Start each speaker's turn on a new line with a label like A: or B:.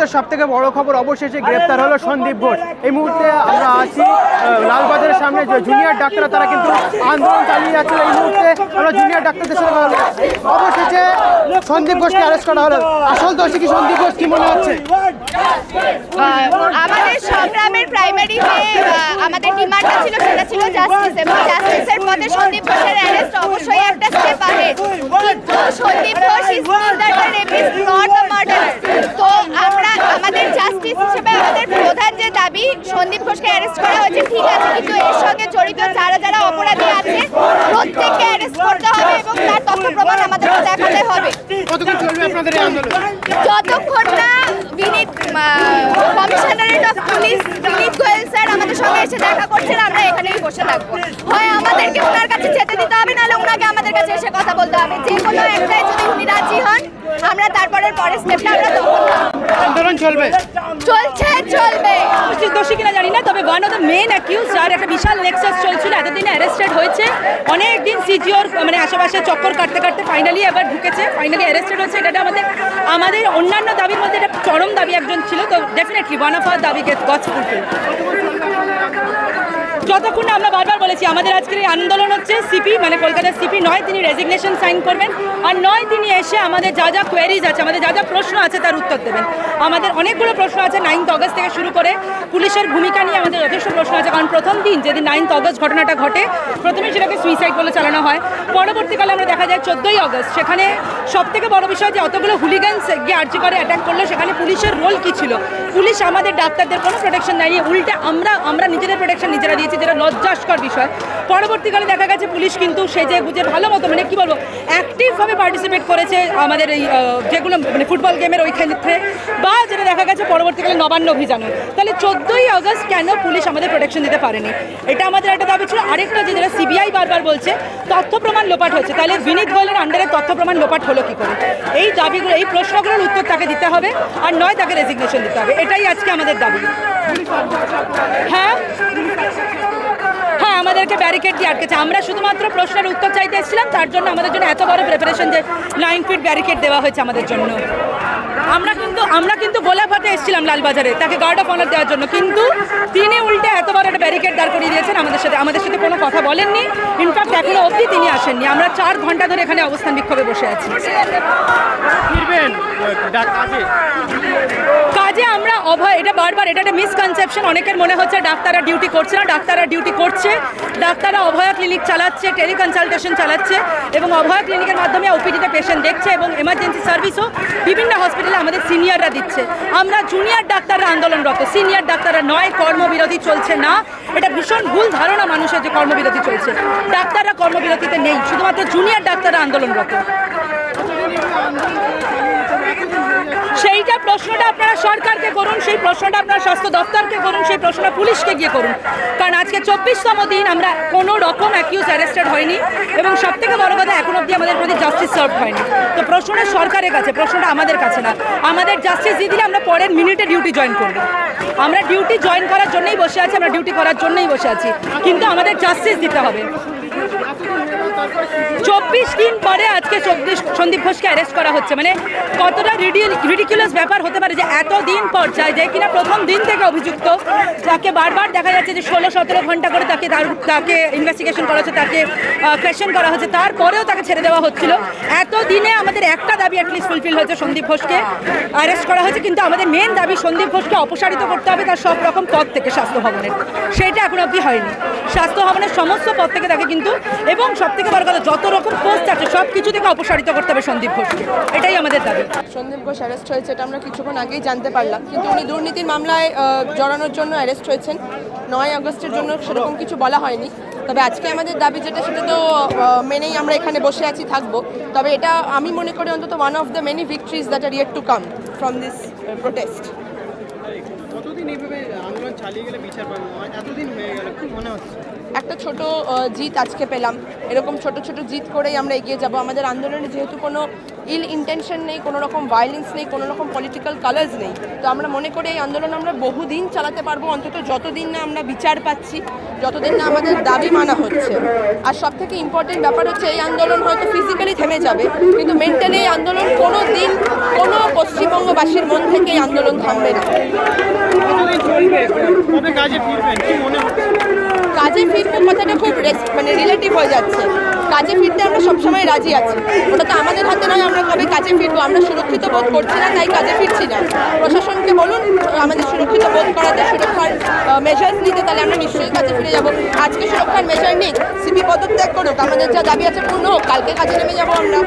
A: মুহূর্তে সব থেকে বড় খবর অবশেষে গ্রেপ্তার হলো সন্দীপ ঘোষ। এই মুহূর্তে আমরা আছি লালবাজারের সামনে যে জুনিয়র ডাক্তার তারা কিন্তু আন্দোলন চালিয়ে যাচ্ছিল এই মুহূর্তে আমরা জুনিয়র ডাক্তারদের সঙ্গে অবশেষে সন্দীপ ঘোষকে অ্যারেস্ট করা হলো। আসল দোষী কি সন্দীপ ঘোষ কি মনে হচ্ছে?
B: আমাদের সংগ্রামের প্রাইমারি যে আমাদের ডিমান্ডটা ছিল সেটা ছিল জাস্টিস এবং জাস্টিসের পথে সন্দীপ ঘোষের অ্যারেস্ট অবশ্যই একটা স্টেপ আহে। কিন্তু Sandip Ghosh is neither the rapist not the murderer তো আমরা, আমাদের জাস্টিস হিসেবে আমাদের প্রধান যে দাবি, সন্দীপ ঘোষকে অ্যারেস্ট করা হয়েছে, ঠিক আছে, কিন্তু এর সঙ্গে জড়িত যারা যারা অপরাধী আছে প্রত্যেককে অ্যারেস্ট করতে হবে এবং আমাদেরকে দেখাতে হবে। যতক্ষণ না Vineet commissionerate of police Vineet Goyal sir আমাদের সঙ্গে এসে দেখা করছেন আমরা এখানেই বসে থাকব। হয় আমাদেরকে ওনার কাছে যেতে দিতে হবে নাহলে ওনাকে আমাদের কাছে এসে কথা বলতে হবে। যে কোনো একটাই যদি উনি রাজি হন আমরা তারপরের পরের স্টেপটা আমরা তখন
A: আন্দোলন চলবে?
B: চলছে চলবে
C: উপস্থিত দোষী কিনা জানি না তবে one of the main accused যার একটা বিশাল নেক্সাস চলছিল, এতদিনে অ্যারেস্টেড হয়েছে। অনেক দিন সিজিওর মানে আশেপাশে চক্কর কাটতে কাটতে ফাইনালি এবার ঢুকেছে ফাইনালি অ্যারেস্টেড হয়েছে। এটা আমাদের আমাদের অন্যান্য দাবির মধ্যে এটা চরম দাবি একজন ছিল, তো ডেফিনেটলি ওয়ান অফ আর দাবি গছ ফুলফিল যতক্ষণ আমরা বারবার বলেছি, আমাদের আজকের এই আন্দোলন হচ্ছে সিপি মানে কলকাতার সিপি। নয় তিনি রেজিগনেশন সাইন করবেন আর নয় তিনি এসে আমাদের যা যা কোয়ারিজ আছে, আমাদের যা যা প্রশ্ন আছে তার উত্তর দেবেন। আমাদের অনেকগুলো প্রশ্ন আছে নাইন্থ অগস্ট থেকে শুরু করে। পুলিশের ভূমিকা নিয়ে আমাদের যথেষ্ট প্রশ্ন আছে, কারণ প্রথম দিন যেদিন নাইন্থ অগস্ট ঘটনাটা ঘটে, প্রথমে সেটাকে সুইসাইড বলে চালানো হয়। পরবর্তীকালে আমরা দেখা যায় চোদ্দোই অগস্ট সেখানে সব থেকে বড় বিষয় যে অতগুলো হুলিগানস গিয়ে আর্জি করে অ্যাটাক করল, সেখানে পুলিশের রোল কী ছিল? পুলিশ আমাদের ডাক্তারদের কোনো প্রোটেকশন দেয়নি, উল্টে আমরা আমরা নিজেদের প্রোটেকশন নিজেরা দিয়েছি, যেটা লজ্জাস্কর বিষয়। পরবর্তীকালে দেখা গেছে পুলিশ কিন্তু সেজে বুঝে ভালো মতো মানে কী বলব অ্যাক্টিভভাবে পার্টিসিপেট করেছে আমাদের এই যেগুলো মানে ফুটবল গেমের ওই ক্ষেত্রে। বা যেটা দেখা গেছে পরবর্তীকালে নবান্ন অভিযানে তাহলে চোদ্দোই আগস্ট কেন পুলিশ আমাদের প্রোটেকশন দিতে পারেনি? এটা আমাদের একটা দাবি ছিল। আরেকটা যে যেটা সিবিআই বারবার বলছে, তথ্য প্রমাণ লোপাট হচ্ছে। তাহলে বিনীত গোয়েলের আন্ডারে তথ্য প্রমাণ লোপাট হলো কী করে? এই দাবিগুলো, এই প্রশ্নগুলোর উত্তর তাকে দিতে হবে, আর নয় তাকে রেজিগনেশন দিতে হবে। এটাই আজকে আমাদের দাবি। হ্যাঁ? আমাদেরকে ব্যারিকেড দিয়ে আটকেছে। আমরা শুধুমাত্র প্রশ্নের উত্তর চাইতে এসেছিলাম, তার জন্য আমাদের জন্য এত বড় প্রিপারেশন যে নাইন ফিট ব্যারিকেড দেওয়া হয়েছে আমাদের জন্য। আমরা কিন্তু আমরা কিন্তু গোলাপাতে এসেছিলাম লালবাজারে, তাকে গার্ড অফ অনার দেওয়ার জন্য। কিন্তু তিনি উল্টে এত বড় ব্যারিকেড দাঁড় করিয়ে দিয়েছেন। আমাদের সাথে আমাদের সাথে কোনো কথা বলেননি। ইনফ্যাক্ট এখনও অবধি তিনি আসেননি। আমরা চার ঘণ্টা ধরে এখানে অবস্থান বিক্ষোভে বসে আছি।
A: কাজে।
C: আমরা অভয় এটা বারবার এটা একটা মিসকনসেপশন অনেকের মনে হচ্ছে ডাক্তাররা ডিউটি করছে না। ডাক্তাররা ডিউটি করছে। ডাক্তাররা অভয়া ক্লিনিক চালাচ্ছে টেলিকনসালটেশন চালাচ্ছে এবং অভয়া ক্লিনিকের মাধ্যমে ওপিডিতে পেশেন্ট দেখছে এবং এমার্জেন্সি সার্ভিসও বিভিন্ন হসপিটালে আমাদের সিনিয়ররা দিচ্ছে। আমরা জুনিয়র ডাক্তাররা আন্দোলনরত। সিনিয়র ডাক্তাররা নয় কর্মবিরতি চলছে না। এটা ভীষণ ভুল ধারণা মানুষের যে কর্মবিরতি চলছে। ডাক্তাররা কর্মবিরতিতে নেই, শুধুমাত্র জুনিয়র ডাক্তাররা আন্দোলনরত। সেইটা প্রশ্নটা আপনারা সরকারকে করুন, সেই প্রশ্নটা আপনারা স্বাস্থ্য দপ্তরকে করুন, সেই প্রশ্নটা পুলিশকে গিয়ে করুন। কারণ আজকে চব্বিশতম দিন আমরা কোনো রকম অ্যাকিউজ অ্যারেস্টেড হয়নি এবং সব থেকে বড় কথা এখন অবধি আমাদের প্রতি জাস্টিস সার্ভ হয়নি। তো প্রশ্নটা সরকারের কাছে, প্রশ্নটা আমাদের কাছে না। আমাদের জাস্টিস দিয়ে দিলে আমরা পরের মিনিটে ডিউটি জয়েন করব। আমরা ডিউটি জয়েন করার জন্যই বসে আছি, আমরা ডিউটি করার জন্যই বসে আছি। কিন্তু আমাদের জাস্টিস দিতে হবে। চব্বিশ দিন পরে আজকে চব্বিশ সন্দীপ ঘোষকে অ্যারেস্ট করা হচ্ছে। মানে কতটা রিডিকুলাস ব্যাপার হতে পারে যে এত দিন পর যায়, যে কিনা প্রথম দিন থেকে অভিযুক্ত, যাকে বারবার দেখা যাচ্ছে যে ষোলো, সতেরো ঘণ্টা করে তাকে তার- তাকে ইনভেস্টিগেশন করা হচ্ছে, তাকে কোয়েশ্চেন করা হচ্ছে, তারপরেও তাকে ছেড়ে দেওয়া হচ্ছিল। এত দিনে আমাদের একটা দাবি অ্যাটলিস্ট ফুলফিল হয়েছে সন্দীপ ঘোষকে। অ্যারেস্ট করা হয়েছে, কিন্তু আমাদের মেন দাবি সন্দীপ ঘোষকে অপসারিত করতে হবে তার সব রকম পদ থেকে স্বাস্থ্য ভবনের। সেইটা এখন অবধি হয়নি। স্বাস্থ্য ভবনের সমস্ত পদ থেকে তাকে কিন্তু এবং সব বড় কথা যত রকম পোস্ট আছে সব কিছু থেকে অপসারিত করতে হবে সন্দীপ ঘোষকে এটাই আমাদের দাবি।
D: সন্দীপ ঘোষ অ্যারেস্ট হয়েছে এটা আমরা কিছুক্ষণ আগেই জানতে পারলাম। কিন্তু উনি দুর্নীতির মামলায় জড়ানোর জন্য অ্যারেস্ট হয়েছেন। নয় আগস্টের জন্য সেরকম কিছু বলা হয়নি। তবে আজকে আমাদের দাবি যেটা সেটা তো মেনেই আমরা এখানে বসে আছি থাকব। তবে এটা আমি মনে করি অন্তত one of the many victories that are yet to come from this protest
A: কতদিন এইভাবে আন্দোলন চালিয়ে গেলে বিচার পাবো? এতদিন হয়ে গেল কি মনে হচ্ছে?
D: একটা ছোট জিত আজকে পেলাম। এরকম ছোট ছোট জিত করেই আমরা এগিয়ে যাব। আমাদের আন্দোলনে যেহেতু কোনো ইল ইন্টেনশন নেই, কোনো রকম ভায়োলেন্স নেই, কোনো রকম পলিটিক্যাল কালার্স নেই, তো আমরা মনে করি এই আন্দোলন আমরা বহুদিন চালাতে পারব, অন্তত যতদিন না আমরা বিচার পাচ্ছি, যতদিন না আমাদের দাবি মানা হচ্ছে। আর সব থেকে ইম্পর্টেন্ট ব্যাপার হচ্ছে, এই আন্দোলন হয়তো ফিজিক্যালি থেমে যাবে, কিন্তু মেন্টালি এই আন্দোলন কোনো দিন কোনো পশ্চিমবঙ্গবাসীর মন থেকে এই আন্দোলন থামবে না।
A: কাজে কি মনে হচ্ছে?
D: কাজে ফিরবো কথাটা খুব মানে রিলেটিভ হয়ে যাচ্ছে। কাজে ফিরতে আমরা সবসময় রাজি আছি। ওটা তো আমাদের হাতে নয়, আমরা কবে কাজে ফিরবো? আমরা সুরক্ষিত বোধ করছি না, তাই কাজে ফিরছি না। প্রশাসনকে বলুন, আমাদের সুরক্ষিত বোধ করাতে সুরক্ষার মেজার্স নিতে তাহলে আমরা নিশ্চয়ই কাজে ফিরে যাব। আজকে সুরক্ষার মেজার নিক সিপি পদত্যাগ করুক, আমাদের যা দাবি আছে পূর্ণ হোক, কালকে কাজে নেমে যাব আমরা।